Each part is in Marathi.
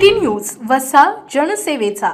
City news वसा जनसेवेचा.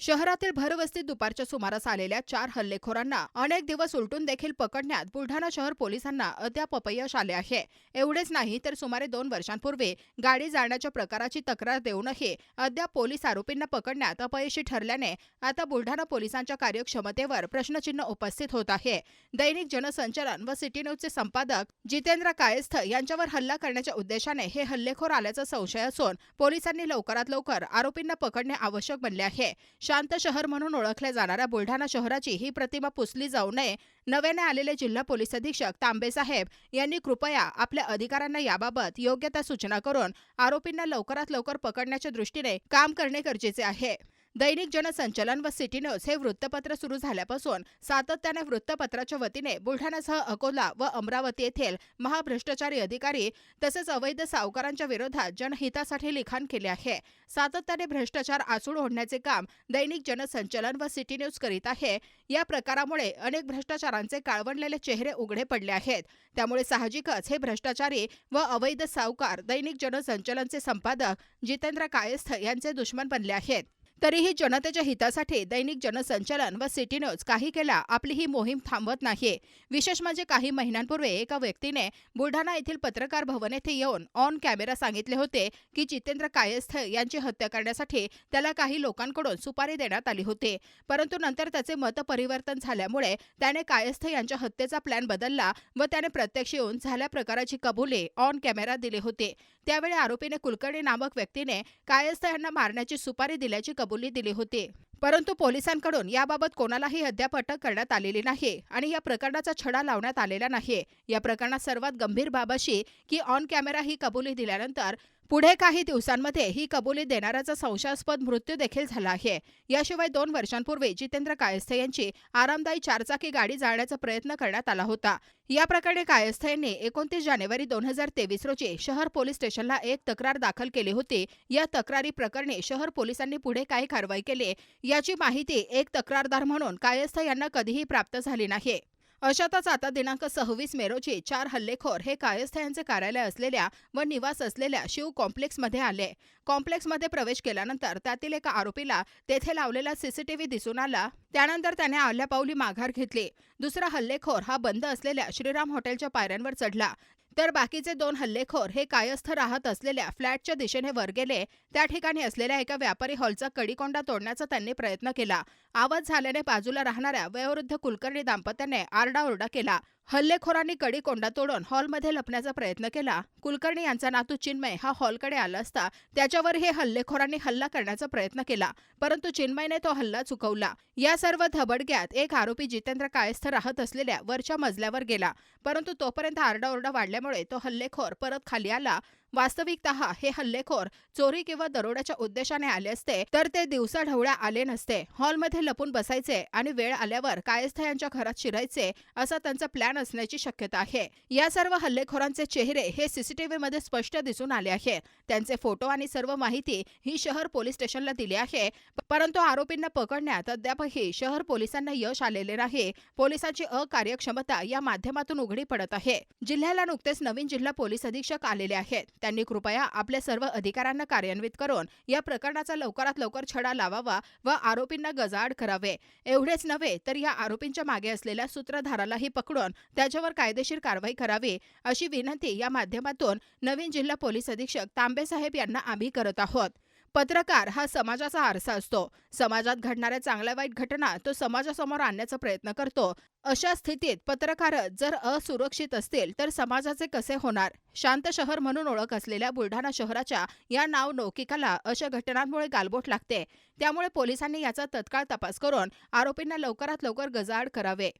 शहरातील भरवस्तीत दुपारच्या सुमारास आलेल्या चार हल्लेखोरांना अनेक दिवस उलटून देखील पकडण्यात बुलढाणा शहर पोलिसांना अद्याप अपयश आले आहे. एवढेच नाही तर सुमारे दोन वर्षांपूर्वी गाडी जाळण्याच्या प्रकाराची तक्रार देऊनही अद्याप पोलीस आरोपींना पकडण्यात अपयशी ठरल्याने आता बुलढाणा पोलिसांच्या कार्यक्षमतेवर प्रश्नचिन्ह उपस्थित होत आहे. दैनिक जनसंचलन व सिटी न्यूजचे संपादक जितेंद्र कायस्थ यांच्यावर हल्ला करण्याच्या उद्देशाने हे हल्लेखोर आल्याचा संशय असून पोलिसांनी लवकरात लवकर आरोपींना पकडणे आवश्यक बनले आहे. शांत शहर म्हणून ओळखल्या जाणाऱ्या बुलढाणा शहराची ही प्रतिमा पुसली जाऊ नये. नव्याने आलेले जिल्हा पोलीस अधीक्षक तांबेसाहेब यांनी कृपया आपल्या अधिकाऱ्यांना याबाबत योग्य त्या सूचना करून आरोपींना लवकरात लवकर पकडण्याच्या दृष्टीने काम करणे गरजेचे आहे. दैनिक जनसंचलन व सिटी न्यूज हे वृत्तपत्र सुरू झाल्यापासून सातत्याने वृत्तपत्राच्या वतीने बुलढाण्यासह अकोला व अमरावती येथील महाभ्रष्टाचारी अधिकारी तसेच अवैध सावकारांच्या विरोधात जनहितासाठी लिखाण केले आहे. सातत्याने भ्रष्टाचार आसूड ओढण्याचे काम दैनिक जनसंचलन व सिटी न्यूज करीत आहे. या प्रकारामुळे अनेक भ्रष्टाचारांचे काळवंडलेले चेहरे उघडे पडले आहेत. त्यामुळे साहजिकच हे भ्रष्टाचारी व अवैध सावकार दैनिक जनसंचलनचे संपादक जितेंद्र कायस्थ यांचे दुश्मन बनले आहेत. तरीही जनतेच्या हितासाठी दैनिक जनसंचलन व सिटी न्यूज काही केला आपली ही मोहीम थांबवत नाही विशेष म्हणजे काही महिन्यांपूर्वी एका व्यक्तीने बुलढाणा येथील पत्रकार भवन येथे येऊन ऑन कॅमेरा सांगितले होते की जितेंद्र कायस्थ यांची हत्या करण्यासाठी त्याला काही लोकांकडून सुपारी देण्यात आली होती. परंतु नंतर त्याचे मतपरिवर्तन झाल्यामुळे त्याने कायस्थ यांच्या हत्येचा प्लॅन बदलला व त्याने प्रत्यक्ष येऊन झाल्या प्रकाराची कबुली ऑन कॅमेरा दिली होती. त्यावेळी आरोपीने कुलकर्णी नामक व्यक्तीने कायस्थ यांना मारण्याची सुपारी दिल्याची कबुली दिली होती. परंतु पोलिसांकडून याबाबत कोणालाही अद्याप अटक करण्यात आलेली नाही आणि या प्रकरणाचा छडा लावण्यात आलेला नाही. या प्रकरणात सर्वात गंभीर बाब अशी की ऑन कॅमेरा ही कबुली दिल्यानंतर पुढे काही दिवसांमध्ये ही कबुली देणाऱ्याचा संशयास्पद मृत्यू देखील झाला आहे. याशिवाय दोन वर्षांपूर्वी जितेंद्र कायस्थे यांची आरामदायी चारचाकी गाडी जाळण्याचा प्रयत्न करण्यात आला होता. या प्रकरणी कायस्थ यांनी एकोणतीस जानेवारी दोन हजार तेवीस रोजी शहर पोलीस स्टेशनला एक तक्रार दाखल केली होती. या तक्रारी प्रकरणी शहर पोलिसांनी पुढे काय कारवाई केली याची माहिती एक तक्रारदार म्हणून कायस्थ यांना कधीही प्राप्त झाली नाही. अशातच आता दिनांक सव्वीस मे रोजी चार हल्लेखोर हे कायस्थयांचे कार्यालय असलेल्या व निवास असलेल्या शिव कॉम्प्लेक्समध्ये आले. कॉम्प्लेक्समध्ये प्रवेश केल्यानंतर त्यातील एका आरोपीला तेथे लावलेला सीसीटीव्ही दिसून आला. त्यानंतर त्याने आल्यापाऊली माघार घेतली. दुसरा हल्लेखोर हा बंद असलेल्या श्रीराम हॉटेलच्या पायऱ्यांवर चढला. तर बाकीचे दोन हल्लेखोर हे कायस्थ राहत असलेल्या फ्लॅटच्या दिशेने वर गेले. त्या ठिकाणी असलेल्या एका व्यापारी हॉलचा कडीकोंडा तोडण्याचा त्यांनी प्रयत्न केला. आवाज झाल्याने बाजूला राहणाऱ्या वयोवृद्ध कुलकर्णी दाम्पत्याने आरडाओरडा केला. हल्लेखोरांनी कडी कोंडा तोडून हॉलमध्ये लपण्याचा प्रयत्न केला. कुलकर्णी यांचा नातू चिन्मय हा हॉलकडे आला असता त्याच्यावर हे हल्लेखोरांनी हल्ला करण्याचा प्रयत्न केला परंतु चिन्मयने तो हल्ला चुकवला. या सर्व धबडग्यात एक आरोपी जितेंद्र कायस्थ राहत असलेल्या वरच्या मजल्यावर गेला परंतु तोपर्यंत आरडाओरडा वाढल्यामुळे तो हल्लेखोर परत खाली आला. वास्तविकत हे हल्लेखोर चोरी किंवा दरोड्याच्या उद्देशाने आले असते तर ते दिवसा ढवळ्या आले नसते. हॉलमध्ये लपून बसायचे आणि वेळ आल्यावर कायस्थ यांच्या घरात शिरायचे असा त्यांचा प्लॅन असण्याची शक्यता आहे. या सर्व हल्लेखोरांचे चेहरे हे सीसीटीव्ही मध्ये स्पष्ट दिसून आले आहे त्यांचे फोटो आणि सर्व माहिती ही शहर पोलीस स्टेशनला दिली आहे. परंतु आरोपींना पकडण्यात अद्यापही शहर पोलिसांना यश आलेले नाही. पोलिसांची अकार्यक्षमता या माध्यमातून उघडी पडत आहे. जिल्ह्याला नुकतेच नवीन जिल्हा पोलीस अधीक्षक आलेले आहेत. त्यांनी कृपया आपल्या सर्व अधिकारांना कार्यान्वित करून या प्रकरणाचा लवकरात लवकर छडा लावावा व आरोपींना गजाआड करावे. एवढेच नव्हे तर या आरोपींच्या मागे असलेल्या सूत्रधारालाही पकडून त्याच्यावर कायदेशीर कारवाई करावी अशी विनंती या माध्यमातून नवीन जिल्हा पोलीस अधीक्षक तांबे साहेब यांना आम्ही करत आहोत. पत्रकार हा समाजाचा आरसा असतो. समाजात घडणाऱ्या चांगल्या वाईट घटना तो समाजासमोर आणण्याचा प्रयत्न करतो. अशा स्थितीत पत्रकारच जर असुरक्षित असतील तर समाजाचे कसे होणार? शांत शहर म्हणून ओळख असलेल्या बुलढाणा शहराच्या या नाव नौकिकाला अशा घटनांमुळे गालबोट लागते. त्यामुळे पोलिसांनी याचा तत्काळ तपास करून आरोपींना लवकरात लवकर गजाआड करावे.